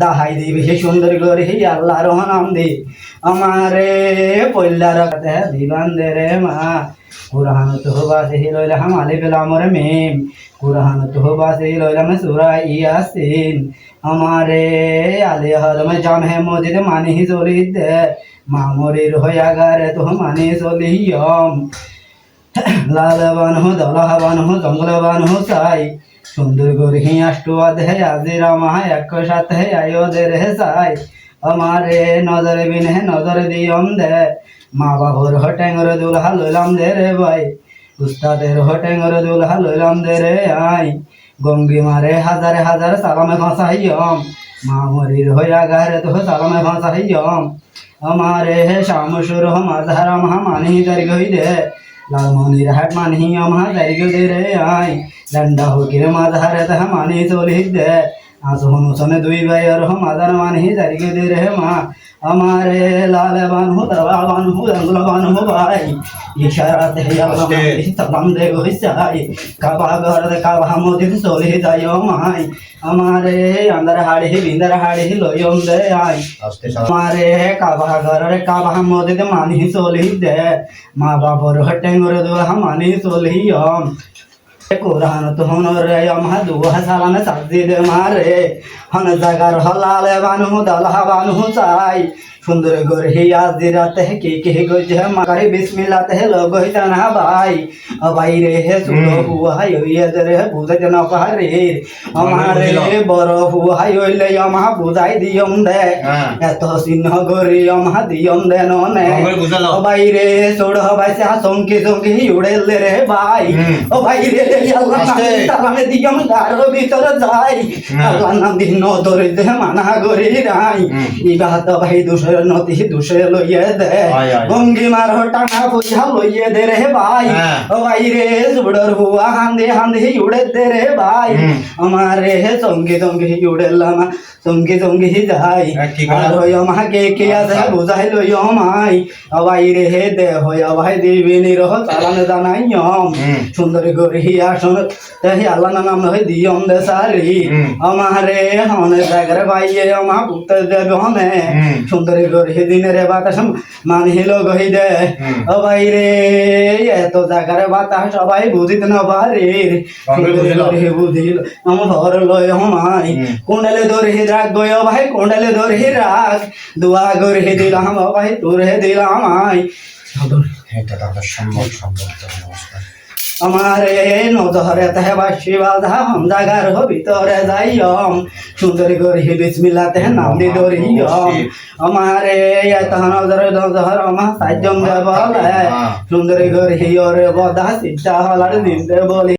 দাহাই দিবি, হে সুন্দর করে হি আল্লাহর নাম দি আমারে পল্লার দিবান দে রে মা। কুরআন তো বাসে হি লইলা হাম আলিফ লাম রে মিম। কুরআন তো বাসে হি লইলা মে সূরা ইয়াসিন। আমারে আলে হরমে জাম হে মজিদ মানি হি জলিদ দে মামরির হইয়া গারে তো মানি চলিয়ম। লাল বানহু দলাহ বানহু জঙ্গল বানহু সাই। সুন্দর করে হি আষ্টুয়াদ হে আজিরা মাহ এক সাথে আয়োদের হে, সাই। আমারে নজরে বিনে নজরে দিয়ম দে। মা বাবুর হটেঙ্গর দুলহা লইলাম দে রে ভাই। উস্তাদের হটেঙ্গর দুলহা লইলাম দে রে আই। গঙ্গি মারে হাজারে হাজার সালামে ভাসাইয়ম মামরির হইয়া গারে তো সালামে ভাসাইয়ম আমারে হে শ্যাম সুর মাঝারা মহা মানি দর্গ দে। লালমনির রাহাট মানি আমার দর্গ দে রে আই ডান্ডা হোকির মাঝারে তহ মানি চলি দে আসহন সনে দুই ভাইয়ের হো মাদার মানি দর্গ দে রে মা। আমারে লাল বানহু দরবার বানহু রঙ্গল বানহু ভাই। ইশারাতে হে আল্লাহ সালাম দে গইসাই কাবা ঘর দে কাবা মোদিন চলি যাইও মাই। আমারে আন্দার হাড়ি বিন্দার হাড়ি লইম দে আই। মারে কাবা ঘরে কাবা মধ্যে মানি চলি দে। মা বাবর হটেঙ্গর দুয়া মানি চলিয়ম। কোরআন তো হনরে আমহা দুহা সালামে সাজি দে মারে। হন জাগার হলালে বানু দলহা বানু চাই। সুন্দর গরে হিয়া দিরাতে কে কে গজে মারে বিসমিল্লাহ তে লোগ হইতা না ভাই বাইরে হে সুলো হুয়া হুয়াই হইয়া দরে বুঝাইতে না পারে আমারে বড় হুয়াই হইলে আমা বুঝাই দিয়ম দে হ্যাঁ। এত চিহ্ন গরি আমা দিয়ম দে ননে আমাকে বুঝালো। ও বাইরে সোড় হবাই সে সঙ্কি সঙ্কি উড়েলে রে ভাই। ও বাইরে আল্লাহ আস্তে। তালানে দিয়ম গারো ভিতরে যাই না। আল্লাহ নাম দিন ধরে দে মানা গরি রাই হুম। ইবা তো ভাই দুসের নতি দুসে লইয়ে দে আয়, আয়। গঙ্গি মার টানা পয়সা লইয়ে দে রে ভাই হ্যাঁ। ও বাইরে সুড়র হুয়া হান্দে হান্দে উড়ে দে রে ভাই। আমারে সঙ্গে সঙ্গে উড়েলাম সঙ্গে সঙ্গে যাই। আর হই আমা কে কে আছে বুঝাই লই আমাই আবাই রে হে দে হই আবাই দিবি নিরহ চালানে জানাইয়ম হুম। সুন্দর করে শোন তাই আল্লাহ নাম হই দিয়ম দে সারি। আমারে হনে জাগরে ভাইয়ে আমা পুত্র দেব হনে সুন্দর করে হে দিনে বাতাস মানহিল গহি দে হুম। আবাই রে এত জাগারে বাতাস সবাই বুঝিত না পারে সবাই বুঝিল। হে বুঝিল আম ঘর লয় হমাই হুম। কুণ্ডলে দৌড় হে রাগ গয় ভাই কুণ্ডলে দৌড় হে রাগ দুয়া গর হে দিলাম ভাই তোর হে দিলাম আই এটা সম্ভব সম্ভব নমস্কার আমারে নজরে তেহে বাসি বাধা জাগার ভিতরে যাইয়ম। সুন্দর করে বিসমিল্লা তেহে নাম দি দরিয়ম আমারে এত নজরে নজর আমা সাজ্জম দেবলে সুন্দর করে ওরে বদা সিদ্ধা হলার দিন বলি।